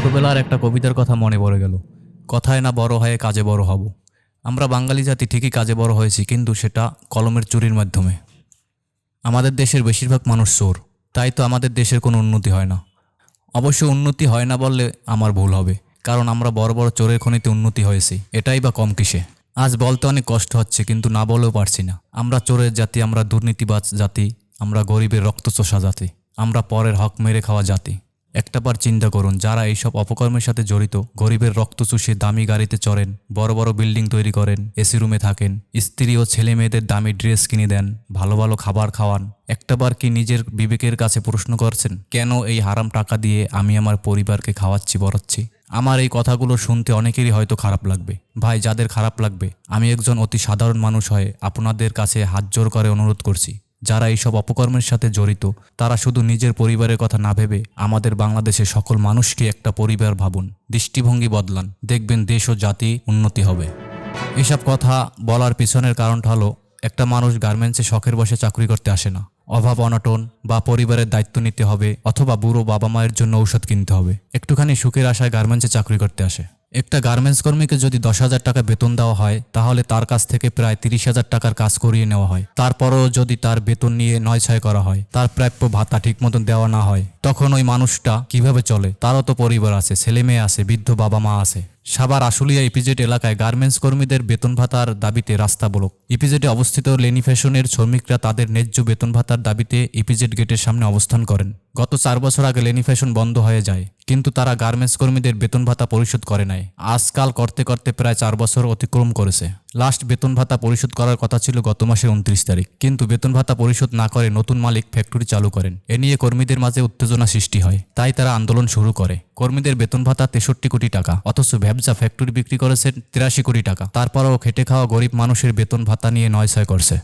ছোটবেলার একটা কবিতার কথা মনে পড়ে গেল। কথায় না বড় হয়ে কাজে বড় হব। আমরা বাঙালি জাতি ঠিকই কাজে বড় হয়েছি, কিন্তু সেটা কলমের চুরির মাধ্যমে। আমাদের দেশের বেশিরভাগ মানুষ চোর, তাই তো আমাদের দেশের কোনো উন্নতি হয় না। অবশ্য উন্নতি হয় না বললে আমার ভুল হবে, কারণ আমরা বড় বড় চোরের খনিতে উন্নতি হয়েছি, এটাই বা কম কিসে। আজ বলতে অনেক কষ্ট হচ্ছে, কিন্তু না বলেও পারছি না। আমরা চোরের জাতি, আমরা দুর্নীতিবাজ জাতি, আমরা গরিবের রক্তচোষা জাতি, আমরা পরের হক মেরে খাওয়া জাতি। একটাবার চিন্তা করুন, যারা এইসব অপকর্মের সাথে জড়িত, গরিবের রক্ত চুষে দামি গাড়িতে চড়েন, বড় বড় বিল্ডিং তৈরি করেন, এসি রুমে থাকেন, স্ত্রী ও ছেলে মেয়েদের দামি ড্রেস কিনে দেন, ভালো ভালো খাবার খাওয়ান, একটাবার কি নিজের বিবেকের কাছে প্রশ্ন করছেন, কেন এই হারাম টাকা দিয়ে আমি আমার পরিবারকে খাওয়াচ্ছি, বড়াচ্ছি? আমার এই কথাগুলো শুনতে অনেকেরই হয়তো খারাপ লাগবে। ভাই, যাদের খারাপ লাগবে, আমি একজন অতি সাধারণ মানুষ হয়ে আপনাদের কাছে হাত জোর করে অনুরোধ করছি। যারা এইসব অপকর্মের সাথে জড়িত, তারা শুধু নিজের পরিবারের কথা না ভেবে আমাদের বাংলাদেশের সকল মানুষকে একটা পরিবার ভাবুন। দৃষ্টিভঙ্গি বদলান। দেখবেন দেশ ও জাতি উন্নতি হবে। এসব কথা বলার পিছনের কারণটা হলো, একটা মানুষ গার্মেন্টসে শখের বসে চাকরি করতে আসে না। অভাব অনটন বা পরিবারের দায়িত্ব নিতে হবে অথবা বুড়ো বাবা মায়ের জন্য ঔষধ কিনতে হবে। একটুখানি সুখের আশায় গার্মেন্টসে চাকরি করতে আসে। একটা গার্মেন্টস কর্মীকে যদি দশ হাজার টাকা বেতন দেওয়া হয়, তাহলে তার কাছ থেকে প্রায় তিরিশ হাজার টাকার কাজ করিয়ে নেওয়া হয়। তারপরও যদি তার বেতন নিয়ে নয় ছয় করা হয়, তার প্রাপ্য ভাতা ঠিক মতন দেওয়া না হয়, তখন ওই মানুষটা কীভাবে চলে? তারও তো পরিবার আছে, ছেলে মেয়ে আছে, বৃদ্ধ বাবা মা আছে। সাবার আশুলিয়া ইপিজেড এলাকায় গার্মেন্টস কর্মীদের বেতন ভাতার দাবিতে রাস্তা ব্লক। ইপিজেডে অবস্থিত লেনি ফ্যাশনের শ্রমিকরা তাদের ন্যায্য বেতন ভাতার দাবিতে ইপিজেড গেটের সামনে অবস্থান করেন। গত চার বছর আগে লেনি ফ্যাশন বন্ধ হয়ে যায়। কিন্তু তারা গার্মেন্টস কর্মীদের বেতন ভাতা পরিশোধ করে নাই। আজকাল করতে করতে প্রায় চার বছর অতিক্রম করেছে। লাস্ট বেতন ভাতা পরিশোধ করার কথা ছিল গত মাসের উনত্রিশ তারিখ। কিন্তু বেতন ভাতা পরিশোধ না করে নতুন মালিক ফ্যাক্টরি চালু করেন। এ নিয়ে কর্মীদের মাঝে উত্তেজনা সৃষ্টি হয়। তাই তারা আন্দোলন শুরু করে। কর্মীদের বেতন ভাতা তেষট্টি কোটি টাকা, অথচ ভ্যাবজা ফ্যাক্টরি বিক্রি করেছেন তিরাশি কোটি টাকা। তারপরেও খেটে খাওয়া গরিব মানুষের বেতন ভাতা নিয়ে নয় ছয় করছে।